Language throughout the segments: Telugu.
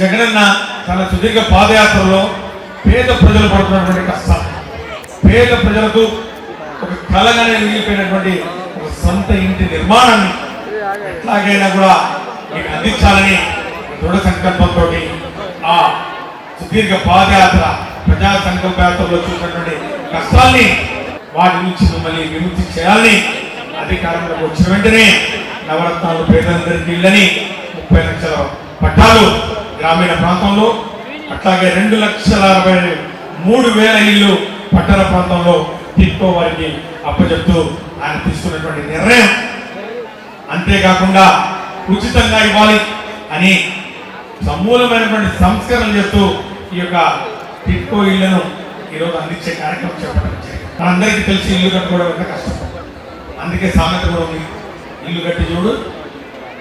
జగనన్న తన సుదీర్ఘ పాదయాత్రలో పేద ప్రజలు పడుతున్నటువంటి కష్టాలు పేద ప్రజలకు ఒక కలగానే మిగిలిపోయినటువంటి ఒక సొంత ఇంటి నిర్మాణాన్ని ఎట్లాగైనా కూడా మీకు అందించాలని దృఢ సంకల్పంతో ఆ సుదీర్ఘ పాదయాత్ర ప్రజా సంకల్ప యాత్రలో చూసినటువంటి కష్టాల్ని వాటి నుంచి మిమ్మల్ని విముక్తి చేయాలని అధికారంలోకి వచ్చిన వెంటనే నవరత్నాలు పేదలందరికీ ఇళ్ళని ముప్పై లక్షల పట్టాలు గ్రామీణ ప్రాంతంలో అట్లాగే రెండు లక్షల అరవై మూడు వేల ఇల్లు పట్టణ ప్రాంతంలో టిక్కో వారికి అప్పచెప్తూ ఆయన తీసుకున్నటువంటి నిర్ణయం. అంతేకాకుండా ఉచితంగా ఇవ్వాలి అని సమూలమైనటువంటి సంస్కరణలు చేస్తూ ఈ యొక్క టిక్కో ఇళ్ళను ఈరోజు అందించే కార్యక్రమం చేపట్టడం జరిగింది. మనందరికీ తెలిసి ఇల్లు కట్టుకోవడం ఎంత కష్టం. అందుకే సామెత కూడా ఉంది. ఇల్లు కట్టి చూడు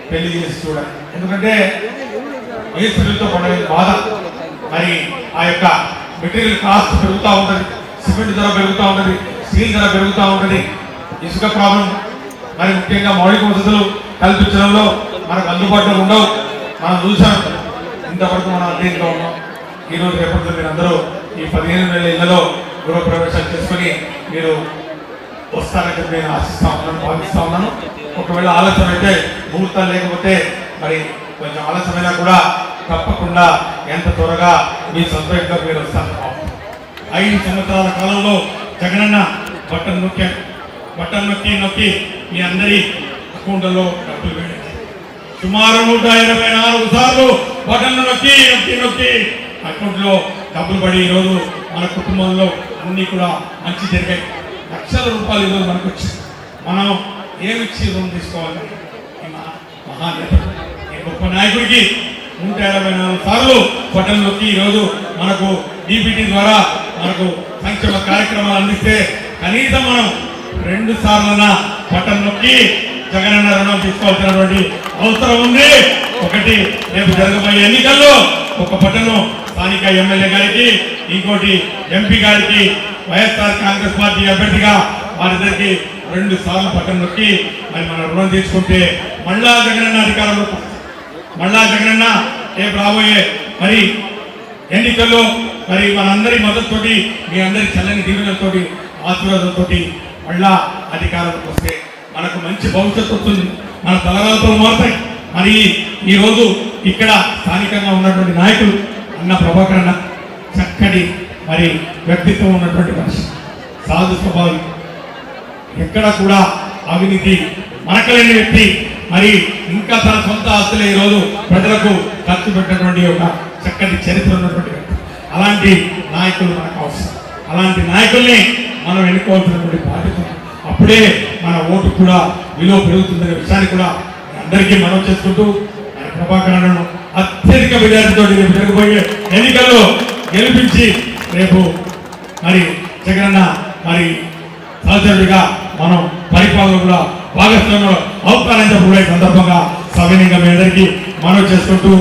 పెళ్ళి చేసి చూడాలి. ఎందుకంటే మేస్త్రులతో పడే బాధ. మరి ఆ యొక్క మెటీరియల్ కాస్ట్ పెరుగుతూ ఉంటుంది సిమెంట్ ధర పెరుగుతూ ఉంటుంది స్టీల్ ధర పెరుగుతూ ఉంటుంది ఇసుక ప్రాబ్లం మరి ముఖ్యంగా మౌలిక వసతులు కల్పించడంలో మనకు అందుబాటులో ఉండవు. మనం చూసాం ఇంతవరకు మనం అధ్యయనంలో ఉన్నాం. ఈ రోజు రేపటిలో మీరు అందరూ ఈ పదిహేను వేల ఇళ్ళలో గృహప్రవేశం చేసుకుని మీరు వస్తారని చెప్పి నేను ఆశిస్తా ఉన్నాను భావిస్తా ఉన్నాను. ఒకవేళ ఆలస్యం అయితే ముహూర్తాలు లేకపోతే మరి కొంచెం ఆలస్యమైనా కూడా తప్పకుండా ఎంత త్వరగా మీ సొంత ఇంట్లో మీరు వస్తారు. ఐదు సంవత్సరాల కాలంలో జగనన్న బట్టన్ నొక్కి బట్టన్ నొక్కి నొక్కి మీ అందరి అకౌంట్లలో డబ్బులు వేయండి సుమారు నూట ఇరవై నాలుగు సార్లు బటన్లు నొక్కి నొక్కి నొక్కి అకౌంట్లో డబ్బులు పడి ఈరోజు మన కుటుంబంలో అన్నీ కూడా మంచి జరిగాయి. లక్షల రూపాయలు ఈరోజు మనకు వచ్చింది మనం ఏమిచ్చి రుణం తీసుకోవాలి? మహానేత ఈ గొప్ప నాయకుడికి నూట యాభై నాలుగు సార్లు బటన్ నొక్కి ఈరోజు మనకు డీబీటీ ద్వారా మనకు సంక్షేమ కార్యక్రమాలు అందిస్తే కనీసం మనం రెండు సార్లన బటన్ నొక్కి జగనన్న రుణం తీసుకోవాల్సినటువంటి అవసరం ఉంది. ఒకటి రేపు జరగబోయే ఎన్నికల్లో ఒక పట్టణం స్థానిక ఎమ్మెల్యే గారికి ఇంకోటి ఎంపీ గారికి వైఎస్ఆర్ కాంగ్రెస్ పార్టీ అభ్యర్థిగా వారిద్దరికి రెండు సార్లు పట్టణం నొక్కి మరి మన రుణం తీసుకుంటే మళ్ళా జగనన్న అధికారంలో మళ్ళా జగనన్న రేపు రాబోయే మరి ఎన్నికల్లో మరి మనందరి మద్దతుతోటి మీ అందరి చల్లని దీవెనలతో ఆశీర్వాదంతో మళ్ళా అధికారంలోకి వస్తే మనకు మంచి భవిష్యత్తు వస్తుంది. మన తలరాలతో మారుతాయి. మరి ఈ రోజు ఇక్కడ స్థానికంగా ఉన్నటువంటి నాయకులు అన్న ప్రభాకర్ అన్న చక్కటి మరి వ్యక్తిత్వం ఉన్నటువంటి మనిషి. సాధు స్వభావం. ఎక్కడ కూడా అవినీతి మనకలేని వ్యక్తి మరి ఇంకా తన సొంత ఆస్తులే ఈరోజు ప్రజలకు ఖర్చు పెట్టినటువంటి ఒక చక్కటి చరిత్ర ఉన్నటువంటి అలాంటి నాయకులు మనకు అవసరం. అలాంటి నాయకుల్ని మనం ఎన్నుకోవాల్సినటువంటి బాధ్యత అప్పుడే మన ఓటు కూడా విలువ పెరుగుతుందనే విషయాన్ని కూడా అందరికీ మనం చేసుకుంటూ మన అత్యధిక విద్యార్థితో రేపు జరగబోయే ఎన్నికల్లో గెలిపించి రేపు మరి జగనన్న మరి సహచరుడిగా మనం పరిపాలన కూడా భాగస్వామ్యంలో అవుతారని చెప్పి సందర్భంగా సవినీయంగా మీ అందరికీ మనవి చేసుకుంటూ